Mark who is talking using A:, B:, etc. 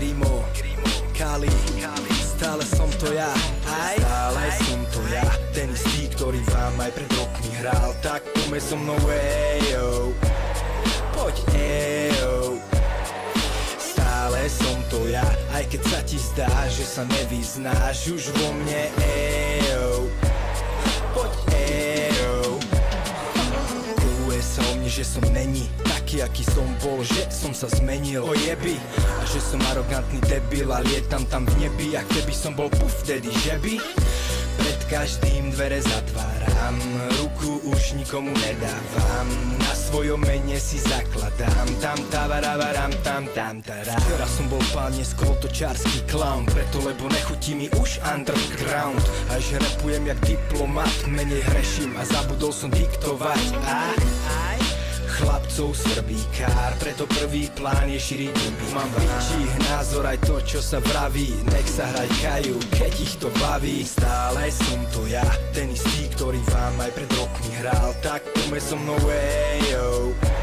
A: Grimo, Kali, stále som to ja aj Stále som to ja, ten istý, ktorý vám aj pred rokmi hral Tak poďme so mnou, ejo. Poď, ejo. Stále som to ja, aj keď sa ti zdá, že sa nevyznáš už vo mne, ejo že som není taký, aký som bol, že som sa zmenil. O jeby, a že som arogantný debil a lietam tam v nebi A keby som bol puf, vtedy že by. Pred každým dvere zatváram Ruku už nikomu nedávam. Na svojom mene si zakladám Tam tavaravaram, tam tam taram Včera som bol pán neskôr točársky clown Preto lebo nechutí mi už underground. A že rapujem jak diplomat Menej hreším a zabudol som diktovať. A Chlapcov svrbíkár, preto prvý plán je šíriť duby Mám bičích názor aj to, čo sa vraví. Nech sa hrajkajú, keď ich to baví. Stále som to ja, ten istý, ktorý vám aj pred rokmi hral. Tak poďme so mnou, Poď, ejo